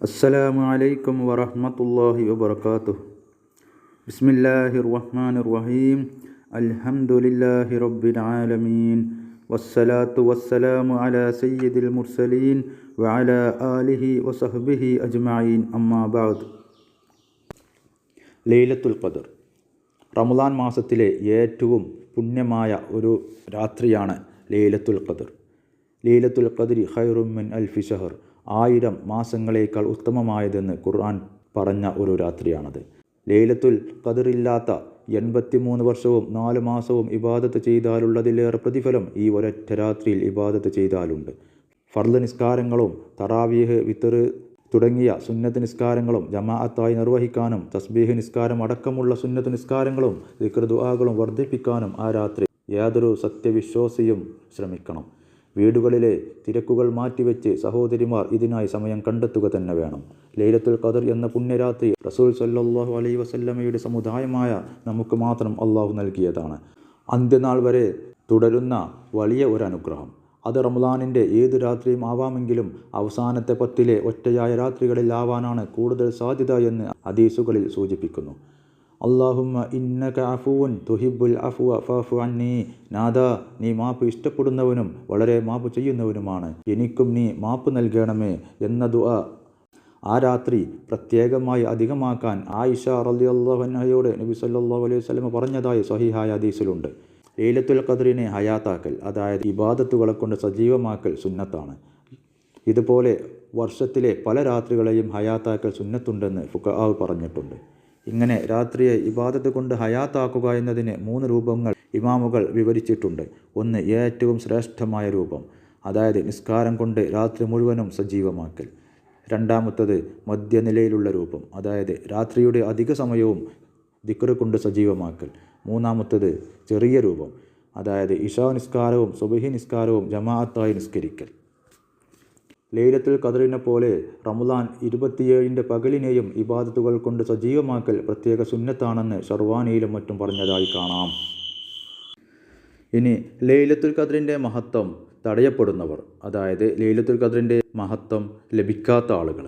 അസ്സലാമു അലൈക്കും വറഹ്മത്തുള്ളാഹി വബർക്കാത്തു ബിസ്മില്ലാഹിർ റഹ്മാനിർ റഹീം അൽഹംദുലില്ലാഹി റബ്ബിൽ ആലമീൻ വസ്സലാത്തു വസ്സലാമു അലാ സയ്യിദിൽ മുർസലീൻ വഅല ആലിഹി വസഹ്ബിഹി അജ്മഈൻ. അമ്മാ ബഅദ്. ലൈലത്തുൽ ഖദർ. റമദാൻ മാസത്തിലെ ഏറ്റവും പുണ്യമായ ഒരു രാത്രിയാണ് ലൈലത്തുൽ ഖദർ. ലൈലത്തുൽ ഖദരി ഖൈറുമിൻ അൽഫി ഷഹർ ആയിരം മാസങ്ങളേക്കാൾ ഉത്തമമായതെന്ന് ഖുർആൻ പറഞ്ഞ ഒരു രാത്രിയാണത്. ലൈലത്തുൽ കതിറില്ലാത്ത എൺപത്തിമൂന്ന് വർഷവും നാല് മാസവും ഇബാദത്ത് ചെയ്താലുള്ളതിലേറെ പ്രതിഫലം ഈ ഒരൊറ്റ രാത്രിയിൽ ഇബാദത്ത് ചെയ്താലുണ്ട്. ഫർദ് നിസ്കാരങ്ങളും തറാവീഹ് വിത്തറ് തുടങ്ങിയ സുന്നത്ത് നിസ്കാരങ്ങളും ജമാഅത്തായി നിർവഹിക്കാനും തസ്ബീഹ് നിസ്കാരം അടക്കമുള്ള സുന്നത്ത് നിസ്കാരങ്ങളും ദിക്ർ ദുആകളും വർദ്ധിപ്പിക്കാനും ആ രാത്രി യാതൊരു സത്യവിശ്വാസിയും ശ്രമിക്കണം. വീടുകളിലെ തിരക്കുകൾ മാറ്റിവെച്ച് സഹോദരിമാർ ഇതിനായി സമയം കണ്ടെത്തുക തന്നെ വേണം. ലൈലത്തുൽ ഖദർ എന്ന പുണ്യരാത്രി റസൂൽ സല്ലാഹു അലൈ വസല്ലമയുടെ സമുദായമായ നമുക്ക് മാത്രം അള്ളാഹു നൽകിയതാണ്. അന്ത്യനാൾ വരെ തുടരുന്ന വലിയ ഒരു അനുഗ്രഹം അത് റമദാനിന്റെ ഏത് രാത്രിയും ആവാമെങ്കിലും അവസാനത്തെ പത്തിലെ ഒറ്റയായ രാത്രികളിൽ ആവാനാണ് കൂടുതൽ സാധ്യത എന്ന് ഹദീസുകളിൽ സൂചിപ്പിക്കുന്നു. അള്ളാഹുമ്മ ഇന്നക അഫുവൻ തുഹിബുൽ അഫുവ ഫാഫു അന്നി. നാദ നീ മാപ്പ് ഇഷ്ടപ്പെടുന്നവനും വളരെ മാപ്പ് ചെയ്യുന്നവനുമാണ്. എനിക്കും നീ മാപ്പ് നൽകണമേ എന്ന ദുആ. ആ രാത്രി പ്രത്യേകമായി അധികമാക്കാൻ ആയിഷ റളിയല്ലാഹുഅൻഹയോട് നബി സല്ലാ അലൈഹി സ്വലമ പറഞ്ഞതായി സഹിഹായ ഹദീസിലുണ്ട്. ലൈലത്തുൽ ഖദറിനെ ഹയാത്താക്കൽ അതായത് ഇബാദത്തുകളെ കൊണ്ട് സജീവമാക്കൽ സുന്നത്താണ്. ഇതുപോലെ വർഷത്തിലെ പല രാത്രികളെയും ഹയാത്താക്കൽ സുന്നത്തുണ്ടെന്ന് ഫുഖാവ് പറഞ്ഞിട്ടുണ്ട്. ഇങ്ങനെ രാത്രിയെ ഇബാദത്ത് കൊണ്ട് ഹയാത്താക്കുക എന്നതിന് മൂന്ന് രൂപങ്ങൾ ഇമാമുകൾ വിവരിച്ചിട്ടുണ്ട്. ഒന്ന് ഏറ്റവും ശ്രേഷ്ഠമായ രൂപം അതായത് നിസ്കാരം കൊണ്ട് രാത്രി മുഴുവനും സജീവമാക്കൽ. രണ്ടാമത്തത് മധ്യനിലയിലുള്ള രൂപം അതായത് രാത്രിയുടെ അധിക സമയവും ദിക്കറ് കൊണ്ട് സജീവമാക്കൽ. മൂന്നാമത്തത് ചെറിയ രൂപം അതായത് ഇഷാ നിസ്കാരവും സുബഹി നിസ്കാരവും ജമാഅത്തായി നിസ്കരിക്കൽ. ലൈലത്തുൽ ഖദറിനെ പോലെ റമദാൻ ഇരുപത്തിയേഴിന്റെ പകലിനെയും ഇബാദത്തുകൾ കൊണ്ട് സജീവമാക്കൽ പ്രത്യേക സുന്നത്താണെന്ന് ഷർവാനിയിലും മറ്റും പറഞ്ഞതായി കാണാം. ഇനി ലൈലത്തുൽ ഖദറിന്റെ മഹത്വം തടയപ്പെടുന്നവർ അതായത് ലൈലത്തുൽ ഖദറിന്റെ മഹത്വം ലഭിക്കാത്ത ആളുകൾ.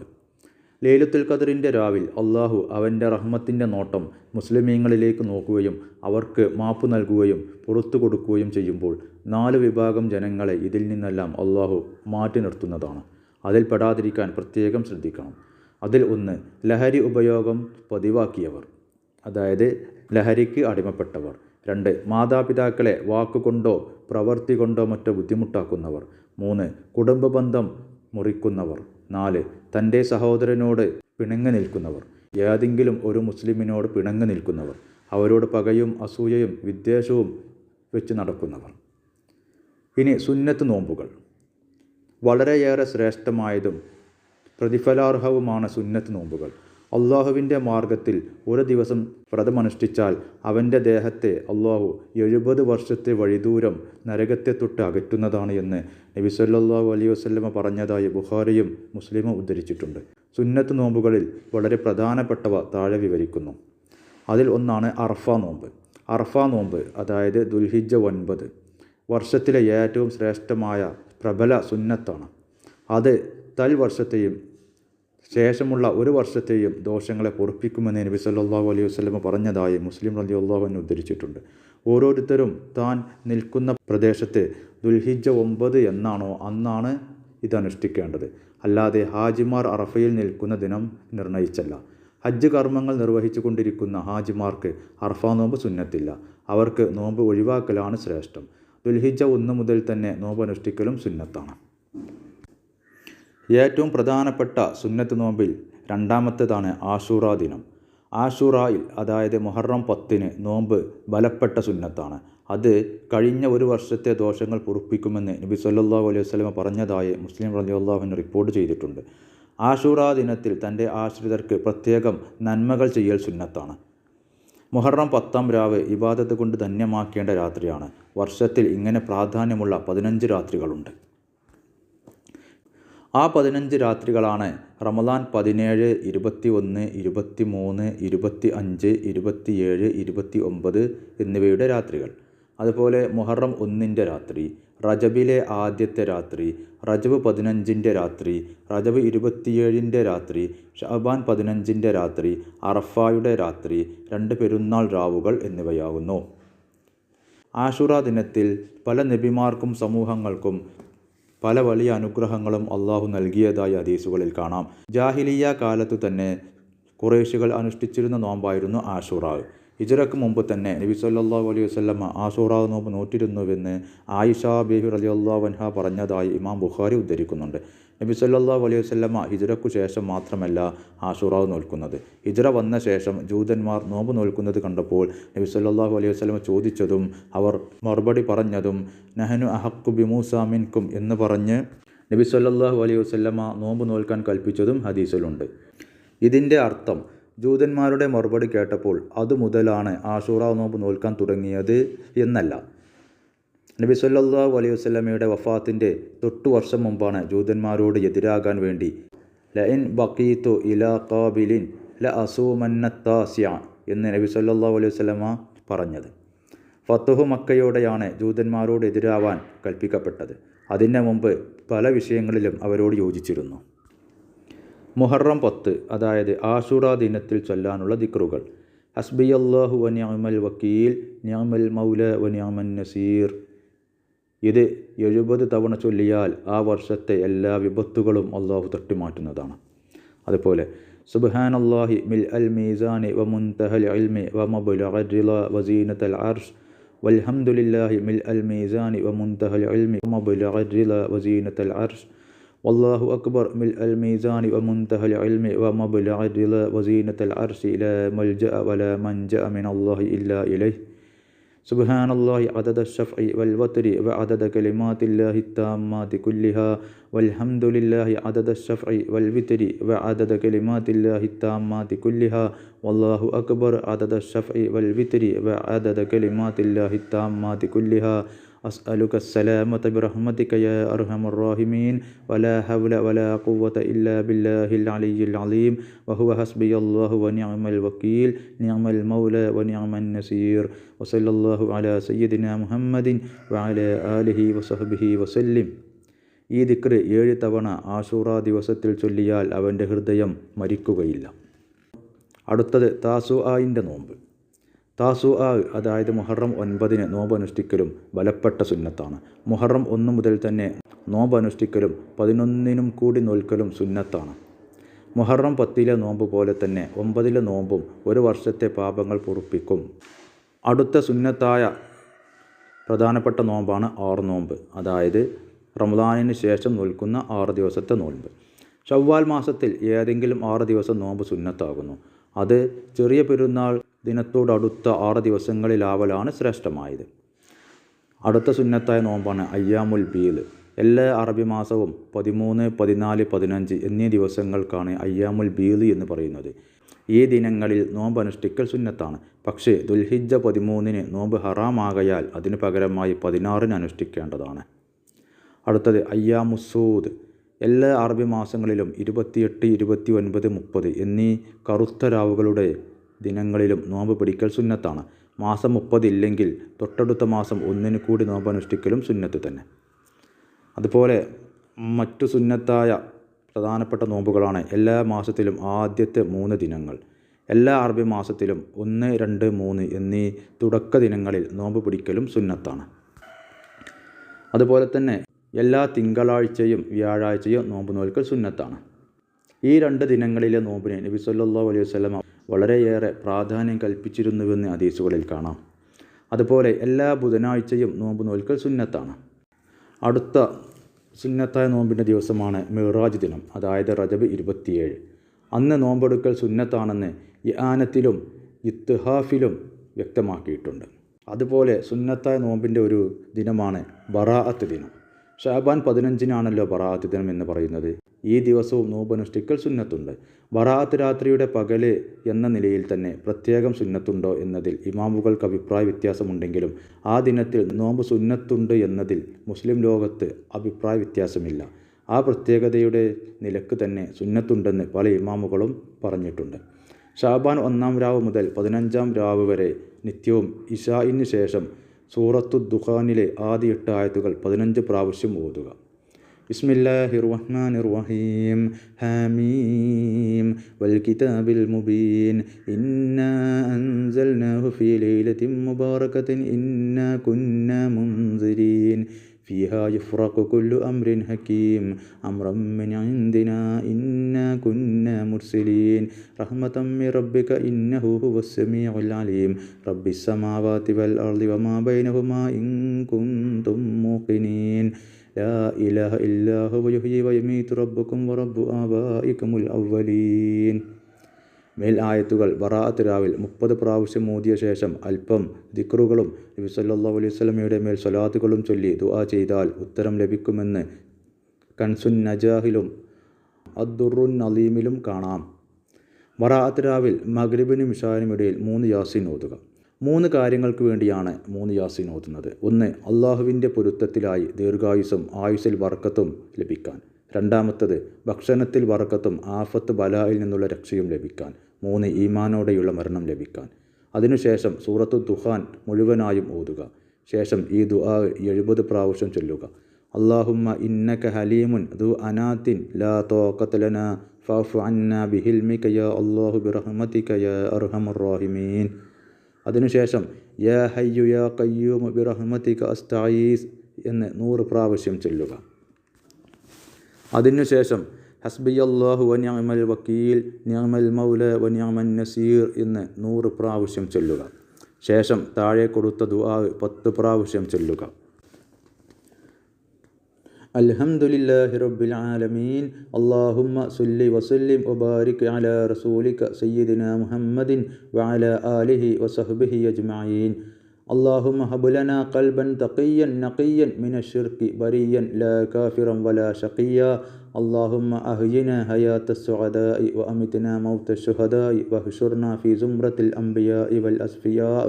ലൈലത്തുൽ ഖദറിന്റെ രാവിൽ അള്ളാഹു അവന്റെ റഹ്മത്തിന്റെ നോട്ടം മുസ്ലിമീങ്ങളിലേക്ക് നോക്കുകയും അവർക്ക് മാപ്പ് നൽകുകയും പുറത്തു കൊടുക്കുകയും ചെയ്യുമ്പോൾ നാല് വിഭാഗം ജനങ്ങളെ ഇതിൽ നിന്നെല്ലാം അള്ളാഹു മാറ്റി നിർത്തുന്നതാണ്. അതിൽ പെടാതിരിക്കാൻ പ്രത്യേകം ശ്രദ്ധിക്കണം. അതിൽ ഒന്ന് ലഹരി ഉപയോഗം പതിവാക്കിയവർ അതായത് ലഹരിക്ക് അടിമപ്പെട്ടവർ. രണ്ട് മാതാപിതാക്കളെ വാക്കുകൊണ്ടോ പ്രവൃത്തി കൊണ്ടോ മറ്റോ ബുദ്ധിമുട്ടാക്കുന്നവർ. മൂന്ന് കുടുംബ ബന്ധം മുറിക്കുന്നവർ. നാല് തന്റെ സഹോദരനോട് പിണങ്ങി നിൽക്കുന്നവർ. ഏതെങ്കിലും ഒരു മുസ്ലിമിനോട് പിണങ്ങി നിൽക്കുന്നവർ. അവരോട് പകയും അസൂയയും വിദ്വേഷവും വെച്ച് നടക്കുന്നവർ. ഇനി സുന്നത്ത് നോമ്പുകൾ. വളരെയേറെ ശ്രേഷ്ഠമായതും പ്രതിഫലാർഹവുമാണ് സുന്നത്ത് നോമ്പുകൾ. അള്ളാഹുവിന്റെ മാർഗത്തിൽ ഒരു ദിവസം വ്രതമനുഷ്ഠിച്ചാൽ അവന്റെ ദേഹത്തെ അള്ളാഹു എഴുപത് വർഷത്തെ വഴിദൂരം നരകത്തെ തൊട്ട് അകറ്റുന്നതാണ് എന്ന് നബി സല്ലല്ലാഹു അലൈഹി വസല്ലമ പറഞ്ഞതായി ബുഹാരിയും മുസ്ലിമും ഉദ്ധരിച്ചിട്ടുണ്ട്. സുന്നത്ത് നോമ്പുകളിൽ വളരെ പ്രധാനപ്പെട്ടവ താഴെ വിവരിക്കുന്നു. അതിൽ ഒന്നാണ് അർഫ നോമ്പ്. അർഫ നോമ്പ് അതായത് ദുൽഹിജ ഒൻപത്. വർഷത്തിലെ ഏറ്റവും ശ്രേഷ്ഠമായ പ്രബല സുന്നത്താണ്. അത് തൽ വർഷത്തെയും ശേഷമുള്ള ഒരു വർഷത്തെയും ദോഷങ്ങളെ പൊറുപ്പിക്കുമെന്ന് നബി സല്ലാഹു അലൈഹി വസ്ലമ പറഞ്ഞതായി മുസ്ലിം റളിയല്ലാഹു അൻഹു ഉദ്ധരിച്ചിട്ടുണ്ട്. ഓരോരുത്തരും താൻ നിൽക്കുന്ന പ്രദേശത്ത് ദുൽഹിജ ഒമ്പത് എന്നാണോ അന്നാണ് ഇത് അനുഷ്ഠിക്കേണ്ടത് അല്ലാതെ ഹാജിമാർ അറഫയിൽ നിൽക്കുന്ന ദിനം നിർണയിച്ചല്ല. ഹജ്ജ് കർമ്മങ്ങൾ നിർവഹിച്ചു കൊണ്ടിരിക്കുന്ന ഹാജിമാർക്ക് അർഫ നോമ്പ് സുന്നത്തില്ല. അവർക്ക് നോമ്പ് ഒഴിവാക്കലാണ് ശ്രേഷ്ഠം. ദുൽഹിജ ഒന്ന് മുതൽ തന്നെ നോമ്പനുഷ്ഠിക്കലും സുന്നത്താണ്. ഏറ്റവും പ്രധാനപ്പെട്ട സുന്നത്ത് നോമ്പിൽ രണ്ടാമത്തേതാണ് ആഷൂറ ദിനം. ആഷൂറായിൽ അതായത് മുഹറം പത്തിന് നോമ്പ് ബലപ്പെട്ട സുന്നത്താണ്. അത് കഴിഞ്ഞ ഒരു വർഷത്തെ ദോഷങ്ങൾ പൊറുപ്പിക്കുമെന്ന് നബി സല്ലല്ലാഹു അലൈഹി വസല്ലമ പറഞ്ഞതായി മുസ്ലിം റലിയുള്ളാഹുവിന് റിപ്പോർട്ട് ചെയ്തിട്ടുണ്ട്. ആഷൂറ ദിനത്തിൽ തന്റെ ആശ്രിതർക്ക് പ്രത്യേകം നന്മകൾ ചെയ്യൽ സുന്നത്താണ്. മുഹറം പത്താം രാവ് ഇബാദത്ത് കൊണ്ട് ധന്യമാക്കേണ്ട രാത്രിയാണ്. വർഷത്തിൽ ഇങ്ങനെ പ്രാധാന്യമുള്ള പതിനഞ്ച് രാത്രികളുണ്ട്. ആ പതിനഞ്ച് രാത്രികളാണ് റമദാൻ പതിനേഴ് ഇരുപത്തി ഒന്ന് ഇരുപത്തി മൂന്ന് ഇരുപത്തി അഞ്ച് ഇരുപത്തിയേഴ് ഇരുപത്തി ഒമ്പത് എന്നിവയുടെ രാത്രികൾ. അതുപോലെ മുഹറം ഒന്നിന്റെ രാത്രി റജബിലെ ആദ്യത്തെ രാത്രി റജബ് പതിനഞ്ചിന്റെ രാത്രി റജബ് ഇരുപത്തിയേഴിന്റെ രാത്രി ഷഹബാൻ പതിനഞ്ചിന്റെ രാത്രി അറഫായുടെ രാത്രി രണ്ട് പെരുന്നാൾ രാവുകൾ എന്നിവയാകുന്നു. ആഷുറ ദിനത്തിൽ പല നബിമാർക്കും സമൂഹങ്ങൾക്കും പല വലിയ അനുഗ്രഹങ്ങളും അള്ളാഹു നൽകിയതായി ഹദീസുകളിൽ കാണാം. ജാഹിലിയ കാലത്തു തന്നെ കുറേശികൾ അനുഷ്ഠിച്ചിരുന്ന നോമ്പായിരുന്നു ആഷുറ. ഹിജറക്ക് മുമ്പ് തന്നെ നബി സല്ലല്ലാഹു അലൈഹി വസല്ലമ ആഷൂറ നോമ്പ് നോറ്റിരുന്നുവെന്ന് ആയിഷ ബിഹി റളിയല്ലാഹു അൻഹ പറഞ്ഞതായി ഇമാം ബുഖാരി ഉദ്ധരിക്കുന്നുണ്ട്. നബി സല്ലല്ലാഹു അലൈഹി വസല്ലമ ഹിജറക്കു ശേഷം മാത്രമല്ല ആഷൂറ നോൽക്കുന്നത്. ഹിജറ വന്ന ശേഷം ജൂതന്മാർ നോമ്പ് നോൽക്കുന്നത് കണ്ടപ്പോൾ നബി സല്ലല്ലാഹു അലൈഹി വസ്ലമ ചോദിച്ചതും അവർ മറുപടി പറഞ്ഞതും നഹനു അഹക്കു ബിമൂസ മിൻകും എന്ന് പറഞ്ഞ് നബി സല്ലാഹു അലൈഹി വസല്ലമ നോമ്പ് നോൽക്കാൻ കൽപ്പിച്ചതും ഹദീസിലുണ്ട്. ഇതിന്റെ അർത്ഥം ജൂതന്മാരുടെ മറുപടി കേട്ടപ്പോൾ അതുമുതലാണ് ആഷൂറ നോമ്പ് നോൽക്കാൻ തുടങ്ങിയത് എന്നല്ല. നബി സല്ലല്ലാഹു അലൈഹി വസ്ലമയുടെ വഫാത്തിന്റെ തൊട്ടു വർഷം മുമ്പാണ് ജൂതന്മാരോട് എതിരാകാൻ വേണ്ടി ലഇൻ ബക്കീത്തു ഇലാ കാബിലിൻ ല അസൂമന്നത്താസ്യ എന്ന് നബി സല്ലല്ലാഹു അലൈഹി വസ്ലമ പറഞ്ഞത്. ഫത്തുഹു മക്കയോടെയാണ് ജൂതന്മാരോട് എതിരാവാൻ കൽപ്പിക്കപ്പെട്ടത്. അതിന്റെ മുമ്പ് പല വിഷയങ്ങളിലും അവരോട് യോജിച്ചിരുന്നു. മുഹറം പത്ത് അതായത് ആഷുറ ദിനത്തിൽ ചൊല്ലാനുള്ള ദിക്റുകൾ. ഹസ്ബി അള്ളാഹു വ നിഅമൽ വക്കീൽ നിഅമൽ മൗല വ നിഅമൻ നസീർ. ഇത് എഴുപത് തവണ ചൊല്ലിയാൽ ആ വർഷത്തെ എല്ലാ വിപത്തുകളും അള്ളാഹു തട്ടിമാറ്റുന്നതാണ്. അതുപോലെ സുബ്ഹാൻ അള്ളാഹി മിൽ അൽ മീസാനി വ മുൻതഹൽ ഇൽമി വ മബ്ലഗ റിള വസീനത്തൽ അർഷ് വൽഹംദുലില്ലാഹി മിൽ അൽ മീസാനി വ മുൻതഹൽ ഇൽമി വ മബ്ലഗ റിള വസീനത്തൽ അർഷ് والله أكبر ملء الميزان ومنتهى العلم ومبلغ الرضا وزينة العرش لا ملجأ ولا منجأ من الله إلا إليه. سبحان الله عدد الشفع والوتر وعدد كلمات الله التامات كلها. والحمد لله عدد الشفع والوتر وعدد كلمات الله التامات كلها. والله أكبر عدد الشفع والوتر وعدد كلمات الله التامات كلها. അസ്അലുക അസ്സലാമത ബിറഹ്മതിക യാ അർഹമർ റഹീമീൻ വലാ ഹൗല വലാ ഖുവത ഇല്ലാ ബില്ലാഹിൽ അലിയ്യിൽ അലീം വഹുവ ഹസ്ബിയല്ലാഹു വനിഅമൽ വകീൽ നിഅമൽ മൗല വനിഅമൻ നസീർ വസല്ലല്ലാഹു അലാ സയ്യിദിനാ മുഹമ്മദിൻ വഅലാ ആലിഹി വസഹ്ബിഹി വസല്ലിം ഈ ദിക്ർ ഏഴ് തവണ ആഷൂറ ദിവസത്തിൽ ചൊല്ലിയാൽ അവന്റെ ഹൃദയം മരിക്കുകയില്ല. അടുത്തത് താസു നോമ്പ്. താസു ആ അതായത് മുഹറം ഒൻപതിന് നോമ്പ് അനുഷ്ഠിക്കലും ബലപ്പെട്ട സുന്നത്താണ്. മുഹറം ഒന്ന് മുതൽ തന്നെ നോമ്പ് അനുഷ്ഠിക്കലും പതിനൊന്നിനും കൂടി നോൽക്കലും സുന്നത്താണ്. മുഹറം പത്തിലെ നോമ്പ് പോലെ തന്നെ ഒമ്പതിലെ നോമ്പും ഒരു വർഷത്തെ പാപങ്ങൾ പൊറുപ്പിക്കും. അടുത്ത സുന്നത്തായ പ്രധാനപ്പെട്ട നോമ്പാണ് ആറ് നോമ്പ്. അതായത് റമദാനിന് ശേഷം നോൽക്കുന്ന ആറ് ദിവസത്തെ നോമ്പ് ഷവ്വാൽ മാസത്തിൽ ഏതെങ്കിലും ആറ് ദിവസം നോമ്പ് സുന്നത്താകുന്നു. അത് ചെറിയ പെരുന്നാൾ ദിനത്തോടടുത്ത ആറ് ദിവസങ്ങളിലാവലാണ് ശ്രേഷ്ഠമായത്. അടുത്ത സുന്നത്തായ നോമ്പാണ് അയ്യാമുൽ ബീൽ. എല്ലാ അറബി മാസവും പതിമൂന്ന് പതിനാല് പതിനഞ്ച് എന്നീ ദിവസങ്ങൾക്കാണ് അയ്യാമുൽ ബീൽ എന്ന് പറയുന്നത്. ഈ ദിനങ്ങളിൽ നോമ്പ് അനുഷ്ഠിക്കൽ സുന്നത്താണ്. പക്ഷേ ദുൽഹിജ പതിമൂന്നിന് നോമ്പ് ഹറാമാകയാൽ അതിനു പകരമായി പതിനാറിന് അനുഷ്ഠിക്കേണ്ടതാണ്. അടുത്തത് അയ്യാമുസൂദ് എല്ലാ അറബി മാസങ്ങളിലും ഇരുപത്തിയെട്ട് ഇരുപത്തി ഒൻപത് മുപ്പത് എന്നീ കറുത്ത രാവുകളുടെ ദിനങ്ങളിലും നോമ്പ് പിടിക്കൽ സുന്നത്താണ്. മാസം മുപ്പതില്ലെങ്കിൽ തൊട്ടടുത്ത മാസം ഒന്നിന് കൂടി നോമ്പ് അനുഷ്ഠിക്കലും സുന്നത്ത് തന്നെ. അതുപോലെ മറ്റു സുന്നത്തായ പ്രധാനപ്പെട്ട നോമ്പുകളാണ് എല്ലാ മാസത്തിലും ആദ്യത്തെ മൂന്ന് ദിനങ്ങൾ. എല്ലാ അറബി മാസത്തിലും ഒന്ന് രണ്ട് മൂന്ന് എന്നീ തുടക്ക ദിനങ്ങളിൽ നോമ്പ് പിടിക്കലും സുന്നത്താണ്. അതുപോലെ തന്നെ എല്ലാ തിങ്കളാഴ്ചയും വ്യാഴാഴ്ചയും നോമ്പ് നോൽക്കൽ സുന്നത്താണ്. ഈ രണ്ട് ദിനങ്ങളിലെ നോമ്പിനെ നബി സല്ലല്ലാഹു അലൈഹി വസല്ലമ വളരെയേറെ പ്രാധാന്യം കൽപ്പിച്ചിരുന്നുവെന്ന് ഹദീസുകളിൽ കാണാം. അതുപോലെ എല്ലാ ബുധനാഴ്ചയും നോമ്പ് നോൽക്കൽ സുന്നത്താണ്. അടുത്ത സുന്നത്തായ നോമ്പിന്റെ ദിവസമാണ് മിറാജ് ദിനം അതായത് റജബ് ഇരുപത്തിയേഴ്. അന്ന് നോമ്പെടുക്കൽ സുന്നത്താണെന്ന് യാനത്തിലും ഇത്ഹാഫിലും വ്യക്തമാക്കിയിട്ടുണ്ട്. അതുപോലെ സുന്നത്തായ നോമ്പിന്റെ ഒരു ദിനമാണ് ബറാഅത്ത് ദിനം. ഷാബാൻ പതിനഞ്ചിനാണല്ലോ ബറാഅത്ത് ദിനം എന്ന് പറയുന്നത്. ഈ ദിവസവും നോമ്പനുഷ്ഠിക്കൽ സുന്നത്തുണ്ട്. ബറാത്ത് രാത്രിയുടെ പകൽ എന്ന നിലയിൽ തന്നെ പ്രത്യേകം സുന്നത്തുണ്ടോ എന്നതിൽ ഇമാമുകൾക്ക് അഭിപ്രായ വ്യത്യാസമുണ്ടെങ്കിലും ആ ദിനത്തിൽ നോമ്പ് സുന്നത്തുണ്ട് എന്നതിൽ മുസ്ലിം ലോകത്ത് അഭിപ്രായ വ്യത്യാസമില്ല. ആ പ്രത്യേകതയുടെ നിലയ്ക്ക് തന്നെ സുന്നത്തുണ്ടെന്ന് പല ഇമാമുകളും പറഞ്ഞിട്ടുണ്ട്. ഷാബാൻ ഒന്നാം രാവ് മുതൽ പതിനഞ്ചാം രാവ് വരെ നിത്യവും ഇഷായിന് ശേഷം സൂറത്തു ദുഖാനിലെ ആദ്യ എട്ട് ആയത്തുകൾ പതിനഞ്ച് പ്രാവശ്യം ഓതുക. بسم الله الرحمن الرحيم حميم والكتاب المبين إنا أنزلناه في ليلة مباركة إنا كنا منذرين فيها يفرق كل أمر حكيم أمرا من عندنا إنا كنا مرسلين رحمة من ربك إنه هو السميع العليم رب السماوات والأرض وما بينهما إن كنتم موقنين لا إله മേൽ ആയത്തുകൾ ബറാഅത്ത് രാവിൽ മുപ്പത് പ്രാവശ്യം മൂതിയ ശേഷം അല്പം ദിക്റുകളും നബി സല്ലാ അലൈഹി സ്വലമയുടെ മേൽ സ്വലാത്തുകളും ചൊല്ലി ദുആ ചെയ്താൽ ഉത്തരം ലഭിക്കുമെന്ന് കൺസുൻ നജാഹിലും അദ്ദുറുൻ നലീമിലും കാണാം. വറാത്ത് രാവിൽ മഗ്രിബിനും ഇഷാനും ഇടയിൽ മൂന്ന് യാസിൻ ഓതുക. മൂന്ന് കാര്യങ്ങൾക്ക് വേണ്ടിയാണ് മൂന്ന് യാസീൻ ഓതുന്നത്. ഒന്ന് അള്ളാഹുവിന്റെ പൊരുത്തത്തിലായി ദീർഘായുസും ആയുസ്സിൽ വർക്കത്തും ലഭിക്കാൻ. രണ്ടാമത്തത് ഭക്ഷണത്തിൽ വറക്കത്തും ആഫത്ത് ബലായിൽ നിന്നുള്ള രക്ഷയും ലഭിക്കാൻ. മൂന്ന് ഈമാനോടെയുള്ള മരണം ലഭിക്കാൻ. അതിനുശേഷം സൂറത്തു ദുഹാൻ മുഴുവനായും ഓതുക. ശേഷം ഈ ദുആ എഴുപത് പ്രാവശ്യം ചൊല്ലുക. അള്ളാഹുമ്മ ഇന്നക ഹലീമുൻ ദു അനാത്തിൻ ലാ തോക്കത്തലന ഫാഫ് അന്ന ബിഹിൽമിക്കയ അള്ളാഹു ബിറഹമതി അർഹമർ റാഹിമീൻ. അതിനുശേഷം യാ ഹയ്യു യാ കയ്യൂമു ബിറഹ്മതിക അസ്തായീസ് എന്ന് നൂറ് പ്രാവശ്യം ചൊല്ലുക. അതിനുശേഷം ഹസ്ബി അള്ളാഹു വന്യാമൽ വക്കീൽ നിയമൽ മൗല വന്യാമൻ നസീർ എന്ന് നൂറ് പ്രാവശ്യം ചൊല്ലുക. ശേഷം താഴെ കൊടുത്ത ദുആ പത്ത് പ്രാവശ്യം ചൊല്ലുക. അൽഹംദുലില്ലാഹി റബ്ബിൽ ആലമീൻ അല്ലാഹുമ്മ സുല്ലി വസല്ലിം വബാരിക് അലാ റസൂലിക സയ്യിദിന മുഹമ്മദിൻ വഅല ആലിഹി വസഹ്ബിഹി അജ്മഈൻ اللهم هب لنا قلبا تقيا نقيا من الشرك بريا لا كافرا ولا شقيا اللهم أهينا حياة السعداء وأمتنا موت الشهداء واحشرنا في زمرة الأنبياء والأصفياء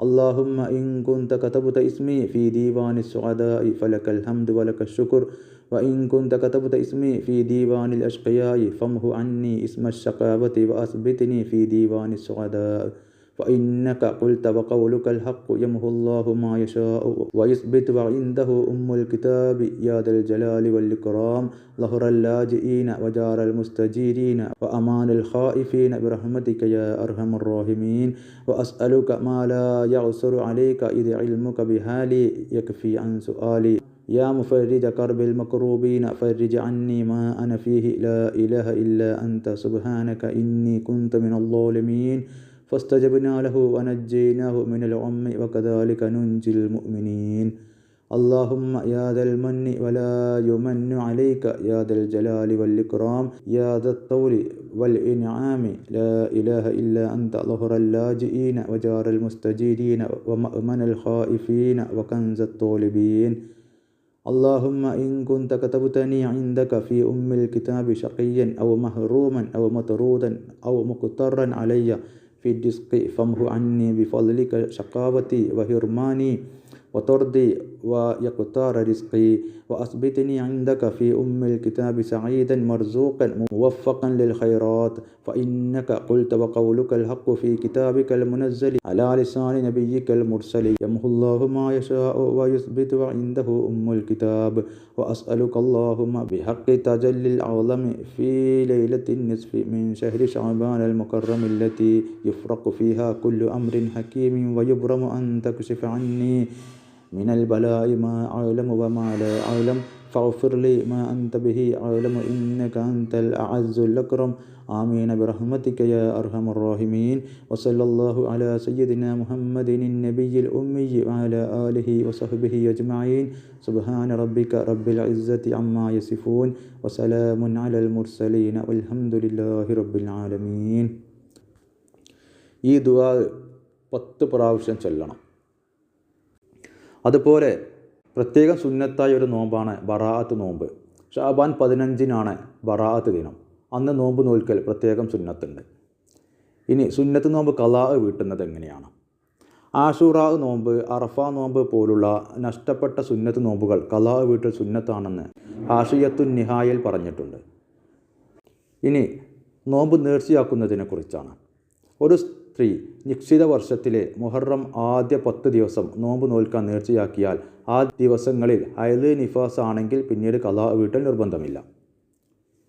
اللهم إن كنت كتبت اسمي في ديوان السعداء فلك الحمد ولك الشكر وإن كنت كتبت اسمي في ديوان الأشقياء فامه عني اسم الشقاوة وأثبتني في ديوان السعداء. فإنك قلت وقولك الحق يمحو الله ما يشاء ويثبت وعنده أم الكتاب يا ذا الجلال والإكرام ظهر اللاجئين وجار المستجيرين وأمان الخائفين برحمتك يا أرحم الراحمين وأسألك ما لا يعسر عليك إذ علمك بحالي يكفي عن سؤالي يا مفرج كرب المكروبين فرج عني ما أنا فيه لا إله إلا أنت سبحانك إني كنت من الظالمين فاستجبنا له ونجيناه من العم وكذلك ننجي المؤمنين. اللهم يا ذا المن ولا يمن عليك يا ذا الجلال والإكرام يا ذا الطول والإنعام. لا إله إلا أنت ظهر اللاجئين وجار المستجيرين ومأمن الخائفين وكنز الطالبين. اللهم إن كنت كتبتني عندك في أم الكتاب شقيا أو مهروما أو مطرودا أو مقترا علي في الرزق فامه عني بفضلك شقاوتي وهرماني وطردي ويقتار رزقي وأثبتني عندك في أم الكتاب سعيدا مرزوقا موفقا للخيرات فإنك قلت وقولك الحق في كتابك المنزل على لسان نبيك المرسل. يمحو الله ما يشاء ويثبت وعنده أم الكتاب وأسألك اللهم بحق تجلي العظم في ليلة النصف من شهر شعبان المكرم التي يفرق فيها كل أمر حكيم ويبرم أن تكشف عني من البلاء ما أعلم وما لا أعلم فاغفر لي ما أنت به أعلم إنك أنت الأعز الأكرم آمين برحمتك يا أرحم الراحمين وصلى الله على سيدنا محمد النبي الأمي وعلى آله وصحبه أجمعين سبحان ربك رب العزة عما يصفون وسلام على المرسلين والحمد لله رب العالمين ഈ ദുആ പത്ത് പ്രാവശ്യം ചൊല്ലണം അതുപോലെ പ്രത്യേകം സുന്നത്തായ ഒരു നോമ്പാണ് ബറാഅത്ത് നോമ്പ്. ഷാബാൻ പതിനഞ്ചിനാണ് ബറാഅത്ത് ദിനം. അന്ന് നോമ്പ് നോൽക്കൽ പ്രത്യേകം സുന്നത്തുണ്ട്. ഇനി സുന്നത്ത് നോമ്പ് കലാ വീട്ടുന്നത് എങ്ങനെയാണ്? ആഷൂറാ നോമ്പ് അറഫ നോമ്പ് പോലുള്ള നഷ്ടപ്പെട്ട സുന്നത്ത് നോമ്പുകൾ കലാ വീട്ടിൽ സുന്നത്താണെന്ന് ആഷിയത്തു നിഹായിൽ പറഞ്ഞിട്ടുണ്ട്. ഇനി നോമ്പ് നേർച്ചയാക്കുന്നതിനെക്കുറിച്ചാണ് ഒരു സ്ത്രീ നിശ്ചിത വർഷത്തിലെ മുഹറം ആദ്യ പത്ത് ദിവസം നോമ്പ് നോൽക്കാൻ നേർച്ചയാക്കിയാൽ ആ ദിവസങ്ങളിൽ അയൽ നിഫാസ് ആണെങ്കിൽ പിന്നീട് കലാ വീട്ടൽ നിർബന്ധമില്ല.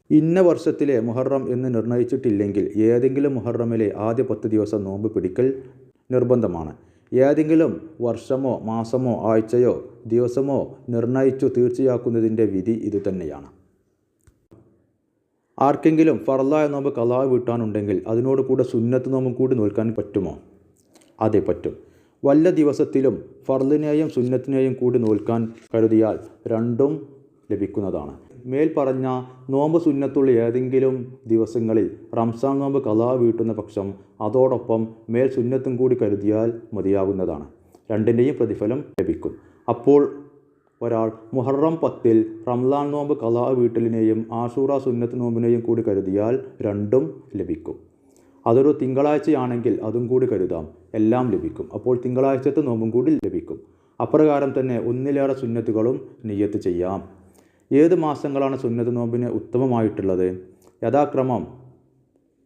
ഇന്ന വർഷത്തിലെ മുഹറം എന്ന് നിർണയിച്ചിട്ടില്ലെങ്കിൽ ഏതെങ്കിലും മുഹറമിലെ ആദ്യ പത്ത് ദിവസം നോമ്പ് പിടിക്കൽ നിർബന്ധമാണ്. ഏതെങ്കിലും വർഷമോ മാസമോ ആഴ്ചയോ ദിവസമോ നിർണയിച്ചു തീർച്ചയാക്കുന്നതിന്റെ വിധി ഇതുതന്നെയാണ്. ആർക്കെങ്കിലും ഫറലായ നോമ്പ് കലാ വീട്ടാനുണ്ടെങ്കിൽ അതിനോട് കൂടെ സുന്നത്ത് നോമ്പും കൂടി നോൽക്കാൻ പറ്റുമോ? അതെ പറ്റും. വല്ല ദിവസത്തിലും ഫർലിനെയും സുന്നത്തിനെയും കൂടി നോൽക്കാൻ കരുതിയാൽ രണ്ടും ലഭിക്കുന്നതാണ്. മേൽ പറഞ്ഞ നോമ്പ് സുന്നത്തുള്ള ഏതെങ്കിലും ദിവസങ്ങളിൽ റംസാൻ നോമ്പ് കലാ വീട്ടുന്ന പക്ഷം അതോടൊപ്പം മേൽ സുന്നത്തും കൂടി കരുതിയാൽ മതിയാകുന്നതാണ്. രണ്ടിന്റെയും പ്രതിഫലം ലഭിക്കും. അപ്പോൾ ഒരാൾ മുഹറം പത്തിൽ റംലാൻ നോമ്പ് കലാ വീട്ടലിനെയും ആഷൂറ സുന്നത്ത് നോമ്പിനെയും കൂടി കരുതിയാൽ രണ്ടും ലഭിക്കും. അതൊരു തിങ്കളാഴ്ചയാണെങ്കിൽ അതും കൂടി കരുതാം. എല്ലാം ലഭിക്കും. അപ്പോൾ തിങ്കളാഴ്ചത്തെ നോമ്പും കൂടി ലഭിക്കും. അപ്രകാരം തന്നെ ഒന്നിലേറെ സുന്നത്തുകളും നിയ്യത്ത് ചെയ്യാം. ഏത് മാസങ്ങളാണ് സുന്നത്ത് നോമ്പിന് ഉത്തമമായിട്ടുള്ളത്? യഥാക്രമം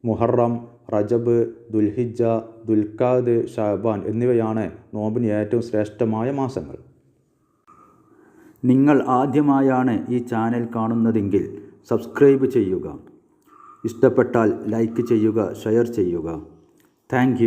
മുഹറം റജബ് ദുൽഹിജ ദുൽഖാദ് ഷാബാൻ എന്നിവയാണ് നോമ്പിന് ഏറ്റവും ശ്രേഷ്ഠമായ മാസങ്ങൾ. നിങ്ങൾ ആദ്യമായാണ് ഈ ചാനൽ കാണുന്നതെങ്കിൽ സബ്സ്ക്രൈബ് ചെയ്യുക. ഇഷ്ടപ്പെട്ടാൽ ലൈക്ക് ചെയ്യുക ഷെയർ ചെയ്യുക. താങ്ക്